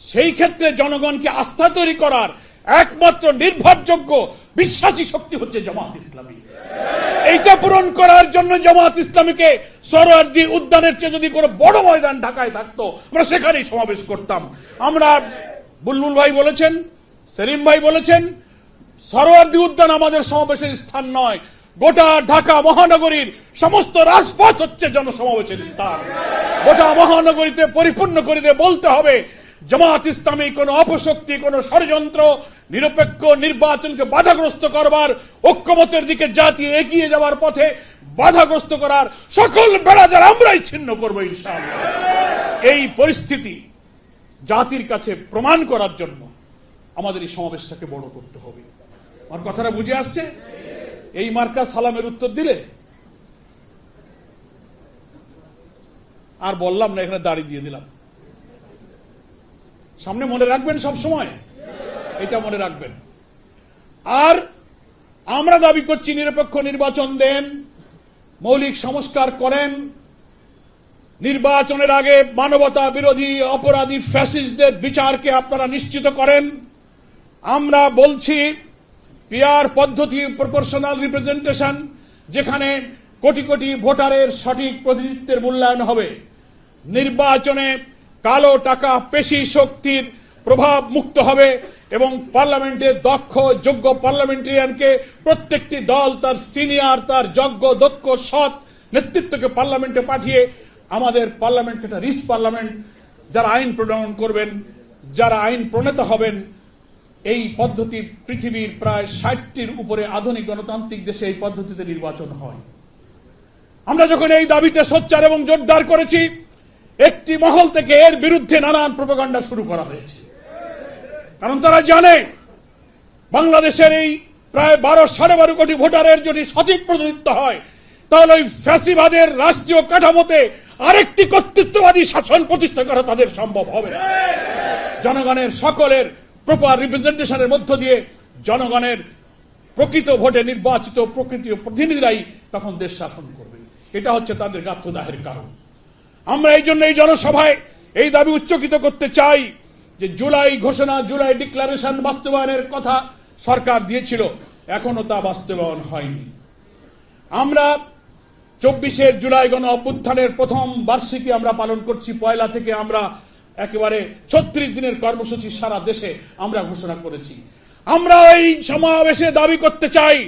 সেই ক্ষেত্রে জনগণকে আস্থা তৈরি করার একমাত্র নির্ভরযোগ্য বিশ্বাসী শক্তি হচ্ছে জামাত ইসলামী। এইটা পূরণ করার জন্য জামাত ইসলামীকে সরোয়ার্দি উদ্যানের চেয়ে যদি কোনো বড় ময়দান ঢাকায় থাকতো, আমরা সেখানেই সমাবেশ করতাম। আমরা বুলবুল ভাই বলেছেন, সেলিম ভাই বলেছেন, সরোয়ার্দি উদ্যান আমাদের সমাবেশের স্থান নয়। গোটা ঢাকা মহানগরীর সমস্ত রাজপথ হচ্ছে জনসমাবেশের স্থান। গোটা মহানগরীতে পরিপূর্ণ করে দিয়ে বলতে হবে জামাত ইসলামী কোন অপশক্তি, কোন ষড়যন্ত্র, নিরপেক্ষ নির্বাচনকে বাধাগ্রস্ত করবার, ঐক্যমতের দিকে জাতি এগিয়ে যাওয়ার পথে বাধাগ্রস্ত করার সকল বেড়াজার আমরাই ছিন্ন করব ইনশাআল্লাহ। এই পরিস্থিতি জাতির কাছে প্রমাণ করার জন্য আমাদের এই সমাবেশটাকে বড় করতে হবে। আমার কথাটা বুঝে আসছে? এই মার্কা সালামের উত্তর দিলে? আর বললাম না, এখানে দাড়ি দিয়ে দিলাম। সামনে মনে রাখবেন সব সময় এটা মনে রাখবেন। আর আমরা দাবি করছি নিরপেক্ষ নির্বাচন দেন, মৌলিক সংস্কার করেন। নির্বাচনের আগে মানবতা বিরোধী অপরাধী ফ্যাসিস্টদের বিচারকে আপনারা নিশ্চিত করেন। আমরা বলছি পিয়ার পদ্ধতি প্রপোর্শনাল রিপ্রেজেন্টেশন, যেখানে কোটি কোটি ভোটারের সঠিক প্রতিনিধিত্বের মূল্যায়ন হবে। নির্বাচনে কালো টাকা পেশি শক্তির প্রভাব মুক্ত হবে এবং পার্লামেন্টে দক্ষ, যোগ্য পার্লামেন্টারিয়ানকে প্রত্যেকটি দল তার সিনিয়র, তার যোগ্য, দক্ষ, সৎ নেতৃত্বকে পার্লামেন্টে পাঠিয়ে আমাদের পার্লামেন্ট একটা রিচ পার্লামেন্ট, যারা আইন প্রণয়ন করবেন, যারা আইন প্রণেতা হবেন। এই পদ্ধতি পৃথিবীর প্রায় ষাটটির উপরে আধুনিক গণতান্ত্রিক দেশে এই পদ্ধতিতে নির্বাচন হয়। আমরা যখন এই দাবিতে সোচ্চার এবং জোরদার করেছি একটি মহল থেকে এর বিরুদ্ধে নানান প্রপাগান্ডা শুরু করা হয়েছে। কারণ তারা জানে, বাংলাদেশের এই প্রায় বারো, সাড়ে বারো কোটি ভোটারের যদি সঠিক প্রতিনিধিত্ব হয়, তাহলে ওই ফ্যাসিবাদের রাষ্ট্রীয় কাঠামোতে আরেকটি কর্তৃত্ববাদী শাসন প্রতিষ্ঠা করা তাদের সম্ভব হবে না। জনগণের সকলের প্রপার রিপ্রেজেন্টেশনের মধ্য দিয়ে জনগণের প্রকৃত ভোটে নির্বাচিত প্রকৃত প্রতিনিধিরাই তখন দেশ শাসন করবে। এটা হচ্ছে তাদের গাত্রদাহের কারণ। আমরা এই জন্য এই জনসভায় এই দাবি উচ্চকিত করতে চাই যে জুলাই ঘোষণা, জুলাই ডিক্লারেশন বাস্তবায়নের কথা সরকার দিয়েছিল, এখনও তা বাস্তবায়ন হয়নি। আমরা চব্বিশের জুলাই গণ অভ্যুত্থানের প্রথম বার্ষিকী আমরা পালন করছি, পয়লা থেকে আমরা একেবারে ছত্রিশ দিনের কর্মসূচি সারা দেশে আমরা ঘোষণা করেছি। আমরা এই সমাবেশে দাবি করতে চাই,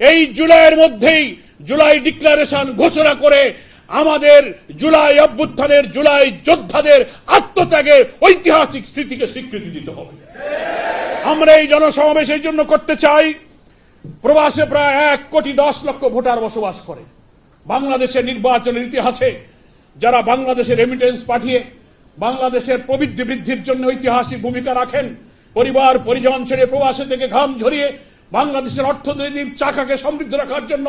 এই জুলাইয়ের মধ্যেই জুলাই ডিক্লারেশন ঘোষণা করে আমাদের জুলাই অভ্যুত্থানের, জুলাই যোদ্ধাদের আত্মত্যাগের ঐতিহাসিক স্মৃতিকে স্বীকৃতি দিতে হবে। আমরা এই জনসমাবেশ এই জন্য করতে চাই, প্রবাসে প্রায় এক কোটি দশ লক্ষ ভোটার বসবাস করে। বাংলাদেশের নির্বাচনের ইতিহাসে যারা বাংলাদেশের রেমিটেন্স পাঠিয়ে, বাংলাদেশের প্রবৃদ্ধি বৃদ্ধির জন্য ঐতিহাসিক ভূমিকা রাখেন, পরিবার, পরিজন ছেড়ে প্রবাসে থেকে ঘাম ঝরিয়ে বাংলাদেশের অর্থনৈতিক চাকাকে সমৃদ্ধ রাখার জন্য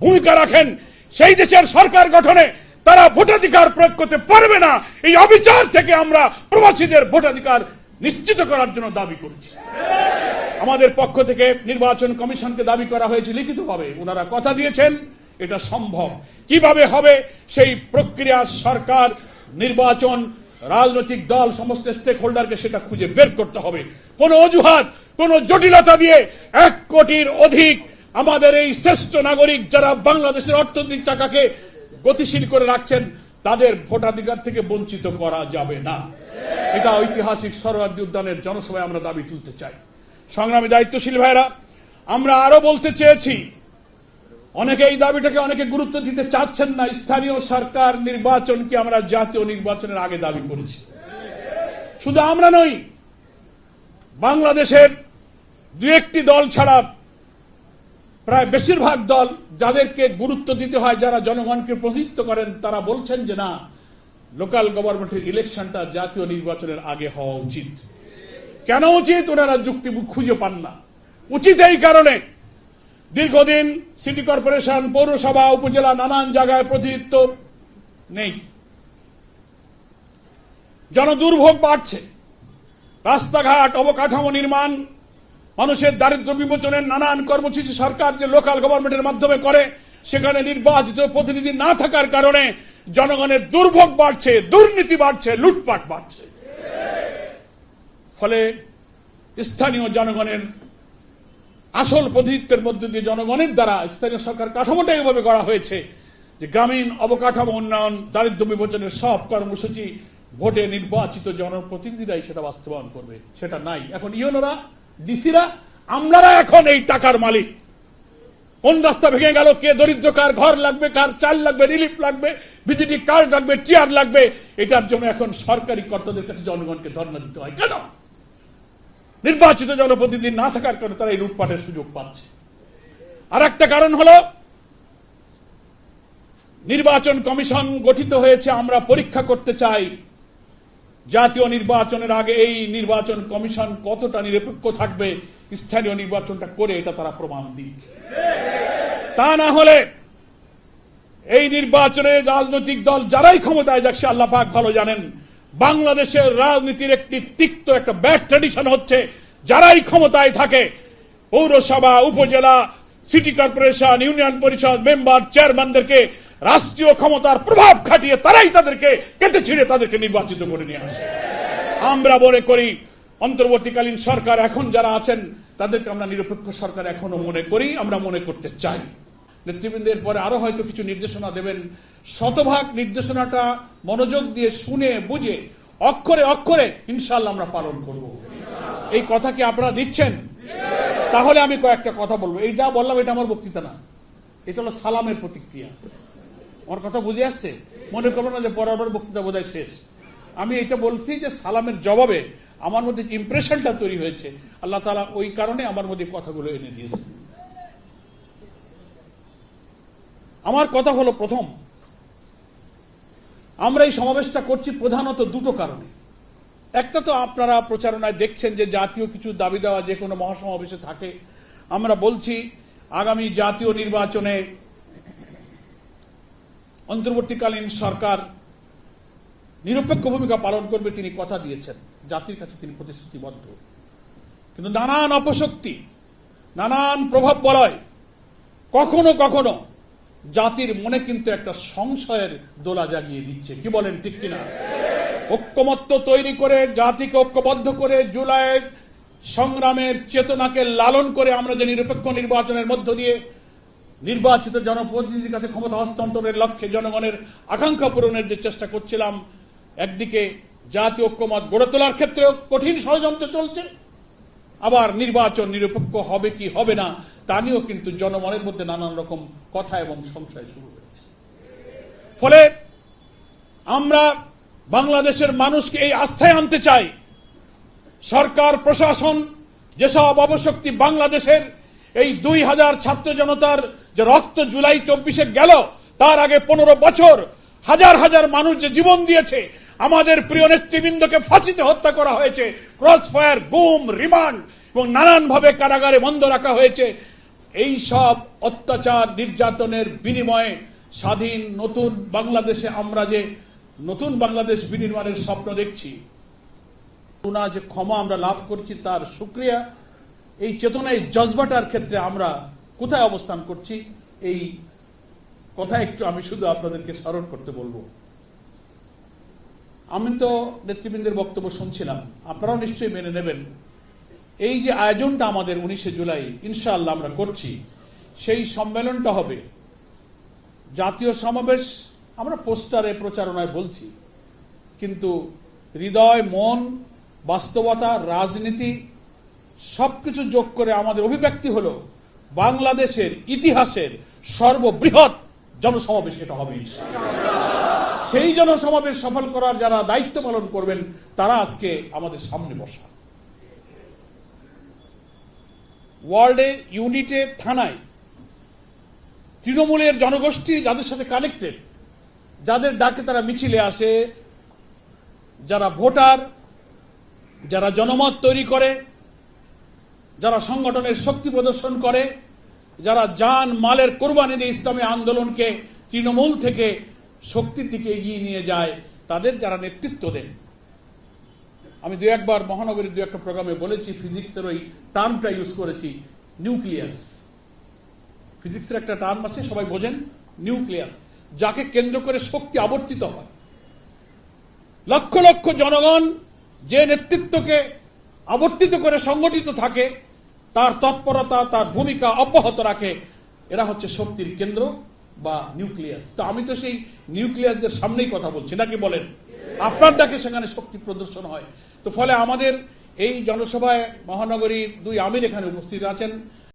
ভূমিকা রাখেন সেই দেশের সরকার গঠনে তারা ভোটাধিকার প্রয়োগ করতে পারবে না। এই অবিচার থেকে আমরা প্রবাসীদের ভোটাধিকার নিশ্চিত করার জন্য দাবি করেছি। আমাদের পক্ষ থেকে নির্বাচন কমিশনকে দাবি করা হয়েছে লিখিতভাবে। ওনারা কথা দিয়েছেন, এটা সম্ভব। কীভাবে হবে সেই প্রক্রিয়া সরকার, নির্বাচন, রাজনৈতিক দল, সমস্ত স্টেক হোল্ডারকে সেটা খুঁজে বের করতে হবে। কোন অজুহাত, কোন জটিলতা দিয়ে এক কোটির অধিক আমাদের এই শ্রেষ্ঠ নাগরিক যারা বাংলাদেশের অর্থনৈতিক চাকাকে গতিশীল করে রাখছেন, তাদের ভোটাধিকার থেকে বঞ্চিত করা যাবে না। এটা ঐতিহাসিক সরোয়ার্দী উদ্যানের জনসভায় আমরা দাবি তুলতে চাই। সংগ্রামী দায়িত্বশীল ভাইরা আমরা আরও বলতে চেয়েছি, অনেকে এই দাবিটাকে অনেকে গুরুত্ব দিতে চাচ্ছেন না, স্থানীয় সরকার নির্বাচনকে আমরা জাতীয় নির্বাচনের আগে দাবি করেছি। শুধু আমরা নই, বাংলাদেশের দু একটি দল ছাড়া প্রায় বেশিরভাগ দল যাদেরকে গুরুত্ব দিতে হয়, যারা জনগণকে প্রতিনিধিত্ব করেন, তারা বলছেন যে না, লোকাল গভর্নমেন্টের ইলেকশনটা জাতীয় নির্বাচনের আগে হওয়া উচিত। কেন উচিত? ওনারা যুক্তি খুঁজে পান না। উচিত এই কারণে দীর্ঘদিন সিটি কর্পোরেশন, পৌরসভা, উপজেলা নানান জায়গায় প্রতিনিধিত্ব নেই। জনদুর্ভোগ বাড়ছে। রাস্তাঘাট, অবকাঠামো নির্মাণ মানুষের দারিদ্র বিমোচনের নানান কর্মসূচি সরকার যে লোকাল গভর্নমেন্টের মাধ্যমে করে, সেখানে নির্বাচিত প্রতিনিধি না থাকার কারণে জনগণের দুর্ভোগ বাড়ছে, দুর্নীতি বাড়ছে, লুটপাট বাড়ছে। ফলে স্থানীয় জনগণের আসল প্রতিনিধিত্বের মধ্য দিয়ে জনগণের দ্বারা স্থানীয় সরকার কাঠামোটা এভাবে গড়া হয়েছে যে গ্রামীণ অবকাঠামো উন্নয়ন, দারিদ্র বিমোচনের সব কর্মসূচি ভোটে নির্বাচিত জনপ্রতিনিধিরাই সেটা বাস্তবায়ন করবে, সেটা নাই। এখন ইউনোরা ডিসিরা আমরারা এখন এই টাকার মালিক। কোন রাস্তা ভেঙে গেল? কে দরিদ্র, কার ঘর লাগবে, কার চাল লাগবে, রিলিফ লাগবে, বিজেপি কার্ড লাগবে, চেয়ার লাগবে? এটার জন্য এখন সরকারি কর্তাদের কাছে জনগণকে ধর্ণা দিতে হয়। কেন? নির্বাচিত জনপ্রতিনিধি না থাকার কারণে তারা এই লুটপাটের সুযোগ পাচ্ছে। আর একটা কারণ হলো, নির্বাচন কমিশন গঠিত হয়েছে, আমরা পরীক্ষা করতে চাই। জাতীয় নির্বাচনের আগে এই নির্বাচন কমিশন কতটা নিরপেক্ষ থাকবে, স্থানীয় নির্বাচনটা করে এটা তারা প্রমাণ দিক। তা না হলে এই নির্বাচনে রাজনৈতিক দল যারাই ক্ষমতায় যাচ্ছে আল্লাহ পাক ভালো জানেন, বাংলাদেশের রাজনীতির একটি তিক্ত একটা ব্যাড ট্রেডিশন হচ্ছে, যারাই ক্ষমতায় থাকে, পৌরসভা, উপজেলা, সিটি কর্পোরেশন, ইউনিয়ন পরিষদ, মেম্বার, চেয়ারম্যানদেরকে রাষ্ট্রীয় ক্ষমতার প্রভাব খাটিয়ে তারাই তাদেরকে কেটে ছিঁড়ে তাদেরকে নির্বাচিত করে নিয়ে আসে। আমরা মনে করি, অন্তর্বর্তীকালীন সরকার এখন যারা আছেন, তাদেরকে আমরা নিরপেক্ষ সরকার এখনও মনে করি, আমরা মনে করতে চাই। নেতৃবৃন্দের পরে আরও হয়তো কিছু নির্দেশনা দেবেন। শতভাগ নির্দেশনাটা মনোযোগ দিয়ে শুনে বুঝে অক্ষরে অক্ষরে ইনশাল্লাহ আমরা পালন করব। এই কথা কি আপনারা দিচ্ছেন? তাহলে আমি কয়েকটা কথা বলব। এই যা বললাম, এটা আমার বক্তৃতা না। এটা হলো সালামের প্রতিক্রিয়া। আমার কথা বুঝে আসছে? মনে করব না যে পরের বক্তৃতা বোধহয় শেষ। আমি এটা বলছি যে সালামের জবাবে আমার মধ্যে ইমপ্রেশনটা তৈরি হয়েছে, আল্লাহ তালা ওই কারণে আমার মধ্যে কথাগুলো এনে দিয়েছে। আমার কথা হলো প্রথম। আমরা এই সমাবেশটা করছি প্রধানত দুটো কারণে। একটা তো আপনারা প্রচারণায় দেখছেন যে জাতীয় কিছু দাবি দেওয়া যে কোনো মহাসমাবেশে থাকে। আমরা বলছি আগামী জাতীয় নির্বাচনে অন্তর্বর্তীকালীন সরকার নিরপেক্ষ ভূমিকা পালন করবে তিনি কথা দিয়েছেন। জাতির কাছে তিনি প্রতিশ্রুতিবদ্ধ। কিন্তু নানান অপশক্তি, নানান প্রভাব বলয় কখনো কখনো জাতির মনে কিন্তু একটা সংশয়ের দোলা জাগিয়ে দিচ্ছে। কি বলেন ঠিক কিনা? ঐক্যমত্য তৈরি করে, জাতিকে ঐক্যবদ্ধ করে, জুলাইয়ের সংগ্রামের চেতনাকে লালন করে আমরা যে নিরপেক্ষ নির্বাচনের মধ্য দিয়ে নির্বাচিত জনপ্রতিনিধির কাছে ক্ষমতা হস্তান্তরের লক্ষ্যে জনগণের আকাঙ্ক্ষা পূরণের যে চেষ্টা করছিলাম, একদিকে জাতীয় ঐক্যমত গড়ে তোলার ক্ষেত্রে কঠিন ষড়যন্ত্র চলছে, আবার নির্বাচন নিরপেক্ষ হবে কি হবে না, তা নিয়েও কিন্তু জনমনের মধ্যে নানান রকম কথা এবং সংশয় শুরু হয়েছে। ফলে আমরা বাংলাদেশের মানুষকে এই আস্থায় আনতে চাই। সরকার, প্রশাসন, যেসব অবশক্তি বাংলাদেশের, এই দুই হাজার ছাত্র জনতার যে রক্ত জুলাই চব্বিশে গেল, তার আগে পনেরো বছর হাজার হাজার মানুষ যে জীবন দিয়েছে, আমাদের প্রিয় নেতৃবৃন্দকে ফাঁসিতে হত্যা করা হয়েছে, ক্রস ফায়ার গুম রিমান্ড এবং নানানভাবে কারাগারে বন্ধ রাখা হয়েছে। এই সব অত্যাচার নির্যাতনের বিনিময়ে স্বাধীন নতুন বাংলাদেশে আমরা যে নতুন বাংলাদেশ বিনির্মাণের স্বপ্ন দেখছি যে ক্ষমা আমরা লাভ করছি, তার সুক্রিয়া এই চেতনায় জজবাটার ক্ষেত্রে আমরা কোথায় অবস্থান করছি, এই কথা একটু আমি শুধু আপনাদেরকে স্মরণ করতে বলব। আমি তো নেতৃবৃন্দের বক্তব্য শুনছিলাম, আপনারাও নিশ্চয়ই মেনে নেবেন। এই যে আয়োজনটা আমাদের উনিশে জুলাই, ইনশাআল্লাহ আমরা করছি, সেই সম্মেলনটা হবে। জাতীয় সমাবেশ, আমরা পোস্টারে, প্রচারণায় বলছি। কিন্তু হৃদয়, মন, বাস্তবতা, রাজনীতি, সবকিছু যোগ করে আমাদের অভিব্যক্তি হলো বাংলাদেশের ইতিহাসের সর্ববৃহৎ জনসমাবেশ এটা হবে সেই জনসমাবেশ সফল করার যারা দায়িত্ব পালন করবেন, তারা আজকে আমাদের সামনে বসা। ওয়ার্ল্ডে ইউনিটে থানায় তৃণমূলের জনগোষ্ঠী যাদের সাথে কানেক্টেড, যাদের ডাকে তারা মিছিলে আসে, যারা ভোটার, যারা জনমত তৈরি করে যারা সংগঠনের শক্তি প্রদর্শন করে, যারা যান মালের কোরবানি দিয়ে ইসলামী আন্দোলনকে তৃণমূল থেকে শক্তির দিকে এগিয়ে নিয়ে যায়, তাদের যারা নেতৃত্ব দেন। আমি দু একবার মহানগরীর দু একটা প্রোগ্রামে বলেছি, ফিজিক্সের ওই টার্মটা ইউজ করেছি, নিউক্লিয়াস। ফিজিক্সের একটা টার্ম আছে, সবাই বোঝেন, নিউক্লিয়াস। যাকে কেন্দ্র করে শক্তি আবর্তিত হয়। লক্ষ লক্ষ জনগণ যে নেতৃত্বকে আবর্তিত করে সংগঠিত থাকে তার তৎপরতা, তার ভূমিকা অব্যাহত রাখে, এরা হচ্ছে শক্তির কেন্দ্র বা নিউক্লিয়াস। তো আমি তো সেই নিউক্লিয়াসদের সামনেই কথা বলছি নাকি বলেন? আপনার ডাকে সেখানে শক্তি প্রদর্শন হয়। তো ফলে আমাদের এই জনসভায় মহানগরীর দুই আমির এখানে উপস্থিত আছেন।